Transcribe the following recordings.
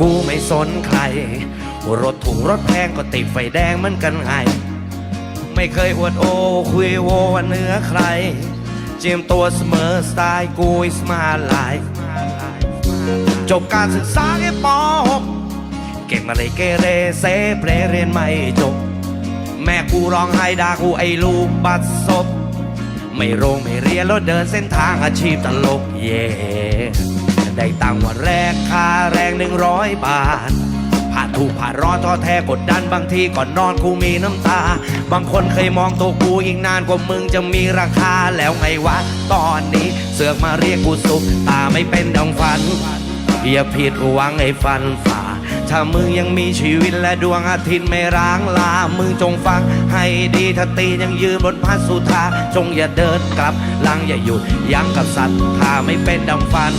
กูไม่สนใคร รถถุงรถแพงก็ติดไฟแดงเหมือนกันไง ไม่เคยอวดโอ คุยโวว่าเหนือใคร เจียมตัวเสมอสไตล์กูอิสมาไลฟ์จบการศึกษาแค่ป .6 เก่งมาเลยเกเรเซเพลเรียนไม่จบ แม่กูร้องไห้ด่ากูไอ้ลูกบัดซบไม่โรงไม่เรียนแล้วเดินเส้นทางอาชีพตลกเย่ ได้ตังค์วันแรกค่าแรงหนึ่งร้อยบาท ผ่านถูกผ่านร้อนท้อแท้กดดันบางทีก่อนนอนกูมีน้ำตา บางคนเคยมองตัวกูอีกนานกว่ามึงจะมีราคาแล้วไงวะ ตอนนี้เสือกมาเรียกกูสุขตาไม่เป็นดังฝันอย่าผิดหวังไอ้ฟันฝ่า ถ้ามึงยังมีชีวิตและดวงอาทิตย์ไม่ร้างลา มึงจงฟังให้ดีถ้าตียังยืนบนพัสุธาจงอย่าเดินกลับลังอย่าหยุดยั้งกับสัตว์ถ้าไม่เป็นดังฝัน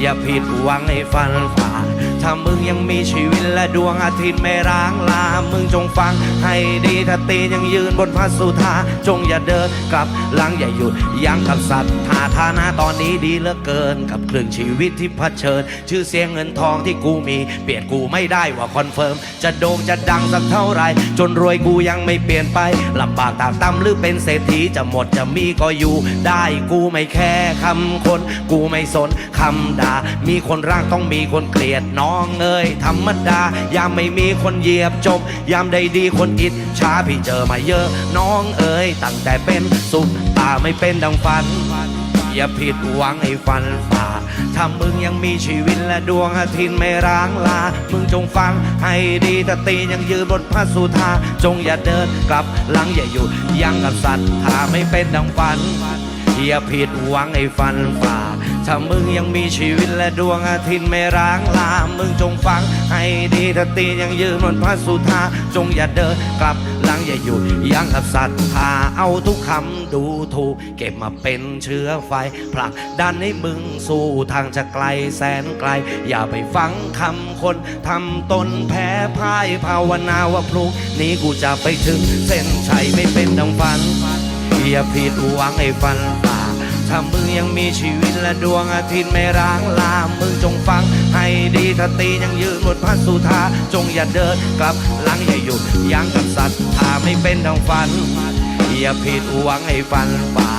อย่าผิดหวังให้ฟันฝ่า ถ้ามึงยังมีชีวิตและดวงอาทิตย์ไม่ร้างลา มึงจงฟังให้ดีถ้าตียังยืนบนพระสุธา จงอย่าเดินกลับหลังอย่าหยุดยั้งกับสัตว์ท่าทานะตอนนี้ดีเหลือเกิน กับครึ่งชีวิตที่เผชิญ ชื่อเสียงเงินทองที่กูมี เปลี่ยนกูไม่ได้ว่าคอนเฟิร์ม จะโด่งจะดังสักเท่าไหรจนรวยกูยังไม่เปลี่ยนไปลำบากตากตำหรือเป็นเศรษฐีจะหมดจะมีก็อยู่ ได้กูไม่แค่คำคน กูไม่สนคำด่า มีคนรักต้องมีคนเกลียดน้ององเอ้ยธรรมดา ยามไม่มีคนเหยียบจบยามใดดีคนอิจฉาพี่เจอมาเยอะ น้องเอ้ยตั้งแต่เป็นสุขตาไม่เป็นดังฝัน อย่าผิดหวังให้ฟันฝ่า ถ้ามึงยังมีชีวิตและดวงอาทิตย์ไม่ร้างลา มึงจงฟังให้ดีถ้าตียังยืนบนพระสุธา จงอย่าเดินกลับหลังอย่าหยุดยังกับสัตว์ถ้าไม่เป็นดังฝัน อย่าผิดหวังให้ฟันฝ่า ถ้ามึงยังมีชีวิตและดวงอาทิตย์ไม่ร้างลา มึงจงฟังให้ดีถ้าตียังยืนบนพระสุธา จงอย่าเดินกลับหลังอย่าหยุดยั้งกับสัตว์ถ้าเอาทุกคำดูถูก เก็บมาเป็นเชื้อไฟผลักดันให้มึงสู้ทางจะไกลแสนไกล อย่าไปฟังคำคนทำตนแพ้พ่ายภาวนาว่าพรุ่งนี้กูจะไปถึงเส้นชัยไม่เป็นดังฝัน อย่าผิดหวังให้ฟันป่าถ้ามึงยังมีชีวิตและดวงอาทิตย์ไม่ร้างลา มึงจงฟังให้ดีถ้าตียังยืนบนพัสุธาจงอย่าเดินกลับหลังอย่าหยุดยั้งกับสัตว์ถ้าไม่เป็นดังฝัน อย่าผิดหวังให้ฟันฝ่า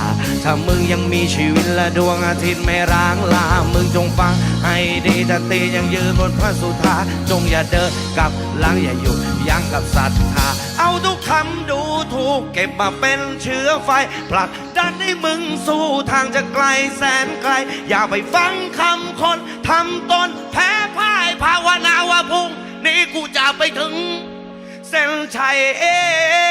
ถ้ามึงยังมีชีวิตและดวงอาทิตย์ไม่ร้างลา มึงจงฟังให้ดีถ้าตียังยืนบนพระสุธา จงอย่าเดินกลับหลังอย่าหยุดยั้งกับสัตว์าเอาทุกคำดูถูกเก็บมาเป็นเชื้อไฟผลักดันให้มึงสู้ทางจะไกลแสนไกล อย่าไปฟังคำคนทำตนแพ้พ่ายภาวนาว่าพุ่งนี้กูจะไปถึง เส้นชัยเอง